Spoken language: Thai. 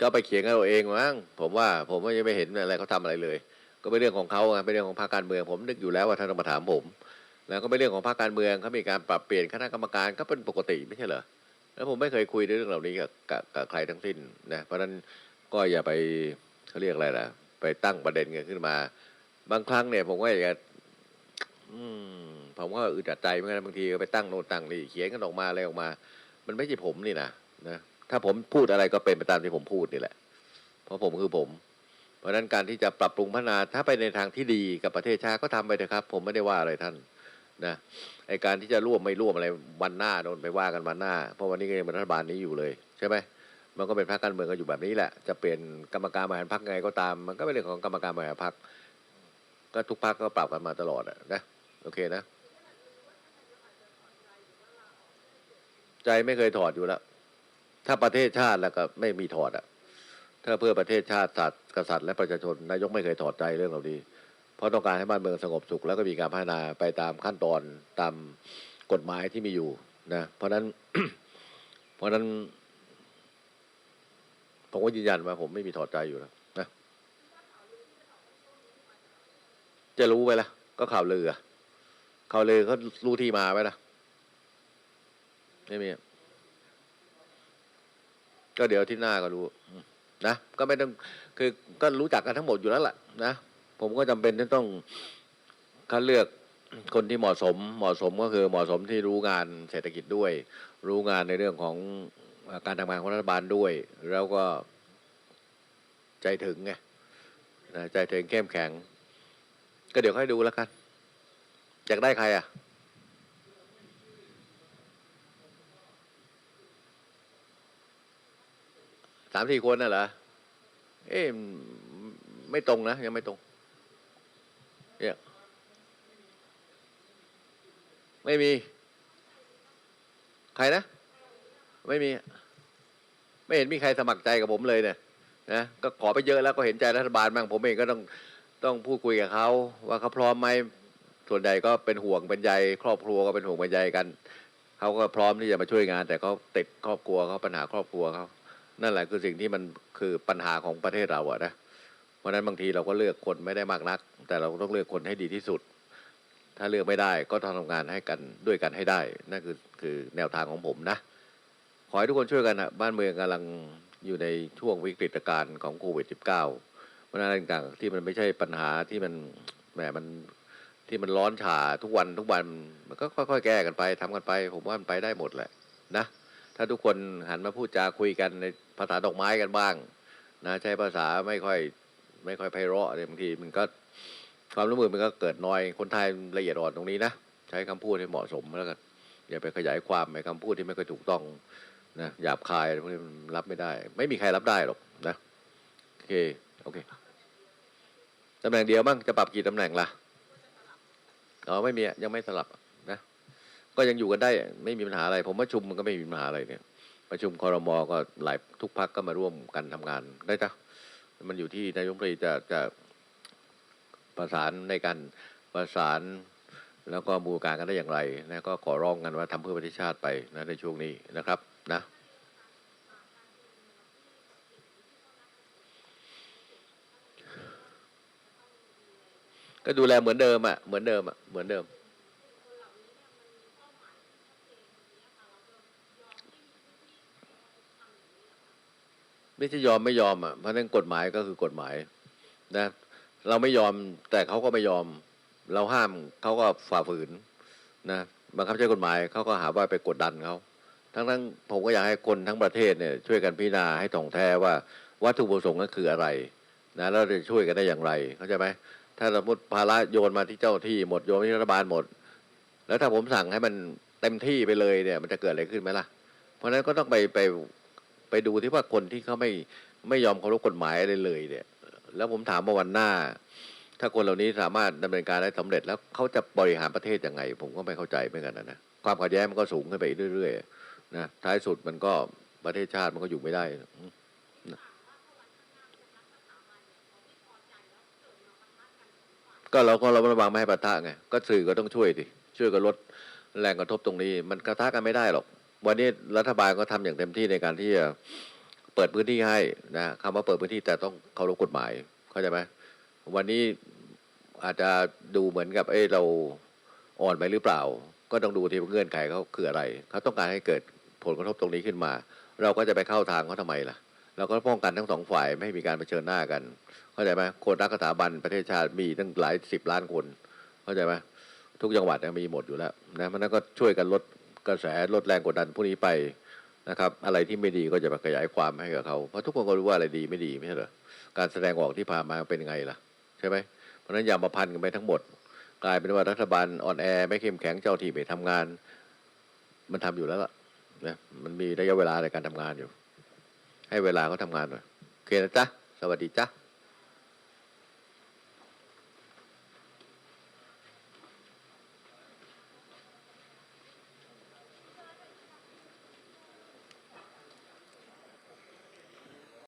ก็ไปเขียนกันเอาเองมั้งผมว่าผมว่ายังไม่เห็นอะไรเขาทำอะไรเลย ก็เป็นเรื่องของเขาไงเป็นเรื่องของภาคการเมืองผมนึกอยู่แล้วว่าท่านต้องมาถามผมแล้วก็เป็นเรื่องของภาคการเมืองเขามีการปรับเปลี่ยนคณะกรรมการก็เป็นปกติไม่ใช่เหรอแล้วผมไม่เคยคุยเรื่องเหล่านี้กับกับใครทั้งสิ้นนะเพราะฉะนั้นก็อย่าไปเขาเรียกอะไรล่ะ ไปตั้งประเด็นกันขึ้นมา บางครั้งเนี่ย ผมก็อยากจะอืมผมก็อึดอัดใจเหมือนกันบางทีก็ไปตั้งโน่นตั้งนี่เขียนกันออกมาอะไรออกมา มันไม่ใช่ผมนี่นะนะ ถ้าผมพูดอะไรก็เป็นไปตามที่ผมพูดนี่แหละ เพราะผมคือผม เพราะฉะนั้นการที่จะปรับปรุงพัฒนาถ้าไปในทางที่ดีกับประเทศชาติก็ทำไปเถอะครับ ผมไม่ได้ว่าอะไรท่านนะไอการที่จะร่วมไม่ร่วมอะไรวันหน้าโดนไปว่ากันวันหน้า เพราะวันนี้ก็ยังเป็นรัฐบาลนี้อยู่เลยใช่ไหมมันก็เป็นพรรคการเมืองก็อยู่แบบนี้แหละ จะเปลี่ยนกรรมการบริหารพรรคไงก็ตาม มันก็เป็นเรื่องของกรรมการบริหารพรรคก็ทุกพรรคก็ปรับกันมาตลอดอะนะโอเคนะ ใจไม่เคยถอดอยู่แล้ว ถ้าประเทศชาติแล้วก็ไม่มีถอดอะ ถ้าเพื่อประเทศชาติศาสตร์กษัตริย์และประชาชนนายกไม่เคยถอดใจเรื่องเหล่านี้ เพราะต้องการให้บ้านเมืองสงบสุข แล้วก็มีการพัฒนาไปตามขั้นตอนตามกฎหมายที่มีอยู่นะเพราะนั้น เพราะนั้นผมก็ยืนยันว่าผมไม่มีถอดใจอยู่แล้วนะจะรู้ไปละก็ข่าวลือข่าวลือเขารู้ที่มาไหมล่ะไม่มี ก็เดี๋ยวที่หน้าก็รู้นะก็ไม่ต้องคือก็รู้จักกันทั้งหมดอยู่แล้วล่ะนะผมก็จำเป็นที่ต้องคัดเลือกคนที่เหมาะสม เหมาะสมก็คือเหมาะสมที่รู้งานเศรษฐกิจด้วย รู้งานในเรื่องของการทำงานของรัฐบาลด้วย แล้วก็ใจถึงไงใจถึงเข้มแข็ง ก็เดี๋ยวค่อยดูแล้วกันอยากได้ใครอะ สามสี่คนน่ะเหรอเอ๊ะไม่ตรงนะ ยังไม่ตรงเนี่ยไม่มี ใครนะ ไม่มี ไม่เห็นมีใครสมัครใจกับผมเลยเนี่ยนะก็ขอไปเยอะแล้วก็เห็นใจรัฐบาลบ้างผมเองก็ต้องต้องพูดคุยกับเขาว่าเขาพร้อมไหมส่วนใหญ่ก็เป็นห่วงเป็นใยครอบครัวก็เป็นห่วงเป็นใยกันเขาก็พร้อมที่จะมาช่วยงาน แต่เขาติดครอบครัวเขาปัญหาครอบครัวเขา นั่นแหละคือสิ่งที่มันคือปัญหาของประเทศเราอะนะเพราะนั้นบางทีเราก็เลือกคนไม่ได้มากนัก แต่เราต้องเลือกคนให้ดีที่สุด ถ้าเลือกไม่ได้ก็ทำงานให้กันด้วยกันให้ได้นั่นคือคือแนวทางของผมนะขอให้ทุกคนช่วยกันอะบ้านเมืองกำลังอยู่ในช่วงวิกฤตการณ์ของโควิด -19 เพราะนั้นอะไรต่างๆที่มันไม่ใช่ปัญหาที่มันแหมมันที่มันร้อนฉาทุกวันทุกวันมันก็ค่อยๆ แก้กันไปทำกันไป ผมว่ามันไปได้หมดแหละนะ ถ้าทุกคนหันมาพูดจาคุยกันในภาษาดอกไม้กันบ้างนะใช้ภาษาไม่ค่อยไม่ค่อยไพเราะอะไรบางทีมันก็ความร่วมมือมันก็เกิดน้อยคนไทยละเอียดอ่อนตรงนี้นะใช้คำพูดให้เหมาะสมแล้วกันอย่าไปขยายความในคำพูดที่ไม่ค่อยถูกต้องนะหยาบคายอะไรพวกนี้มันรับไม่ได้ ไม่มีใครรับได้หรอกนะโอเคโอเคตำแหน่งเดียวบ้างจะปรับกี่ตำแหน่งล่ะอ๋อไม่มียังไม่สลับ ก็ยังอยู่กันได้ไม่มีปัญหาอะไร ผมประชุมมันก็ไม่มีปัญหาอะไรเนี่ย ประชุมคอรมอก็หลายทุกพักก็มาร่วมกันทำงานได้จ้ะมันอยู่ที่นายมรีจะจะประสานในการประสานแล้วก็บูรการกันได้อย่างไรนะก็ขอร้องกันว่าทำเพื่อประเทศชาติไปนะในช่วงนี้นะครับนะก็ดูแลเหมือนเดิมอะเหมือนเดิมอะเหมือนเดิม ไม่ใช่ยอมไม่ยอมอะเพราะนั้นกฎหมายก็คือกฎหมายนะเราไม่ยอมแต่เขาก็ไม่ยอม เราห้ามเขาก็ฝ่าฝืนนะบังคับใช้กฎหมายเขาก็หาว่าไปกดดันเขาทั้งทั้งผมก็อยากให้คนทั้งประเทศเนี่ยช่วยกันพิจารณาให้ถ่องแท้ว่าวัตถุประสงค์นั้นคืออะไรนะแล้วเราจะช่วยกันได้อย่างไรเข้าใจไหมถ้าสมมติภาระโยนมาที่เจ้าที่หมดโยนที่รัฐบาลหมด แล้วถ้าผมสั่งให้มันเต็มที่ไปเลยเนี่ย มันจะเกิดอะไรขึ้นไหมล่ะ เพราะฉะนั้นก็ต้องไปไป ไปดูที่ว่าคนที่เขาไม่ไม่ยอมเคารพกฎหมายอะไรเลยเนี่ย แล้วผมถามว่าวันหน้า ถ้าคนเหล่านี้สามารถดำเนินการได้สำเร็จแล้วเขาจะบริหารประเทศยังไง ผมก็ไม่เข้าใจเหมือนกันนะนะความขัดแย้งมันก็สูงขึ้นไปเรื่อยๆนะท้ายสุดมันก็ประเทศชาติมันก็อยู่ไม่ได้ก็เราก็เราระวังไม่ให้ปะทะไงก็สื่อก็ต้องช่วยดิช่วยกันลดแรงกระทบตรงนี้ มันกระทะกันไม่ได้หรอก วันนี้รัฐบาลก็ทำอย่างเต็มที่ในการที่จะเปิดพื้นที่ให้นะคำว่าเปิดพื้นที่แต่ต้องเคารพกฎหมายเข้าใจไหมวันนี้อาจจะดูเหมือนกับเอ้เราอ่อนไปหรือเปล่า ก็ต้องดูที่เงื่อนไขเขาคืออะไรเขาต้องการให้เกิดผลกระทบตรงนี้ขึ้นมา เราก็จะไปเข้าทางเขาทำไมล่ะ เราก็ป้องกันทั้งสองฝ่ายไม่ให้มีการเผชิญหน้ากัน เข้าใจไหมคนรักสถาบันประเทศชาติมีตั้งหลายสิบล้านคน เข้าใจไหมทุกจังหวัดมีหมดอยู่แล้วนะมันก็ช่วยกันลด กระแสลดแรงกดดันพวกนี้ไปนะครับ อะไรที่ไม่ดีก็จะมาขยายความให้กับเขาเพราะทุกคนก็รู้ว่าอะไรดีไม่ดีไม่ใช่เหรอการแสดงออกที่ผ่านมาเป็นไงล่ะ ใช่ไหมเพราะนั้นอย่ามาพันกันไปทั้งหมด กลายเป็นว่ารัฐบาลอ่อนแอไม่เข้มแข็งเจ้าที่ไม่ทำงาน มันทำอยู่แล้วล่ะนะมันมีระยะเวลาในการทำงานอยู่ ให้เวลาเขาทำงานหน่อยโอเคนะจ๊ะสวัสดีจ๊ะ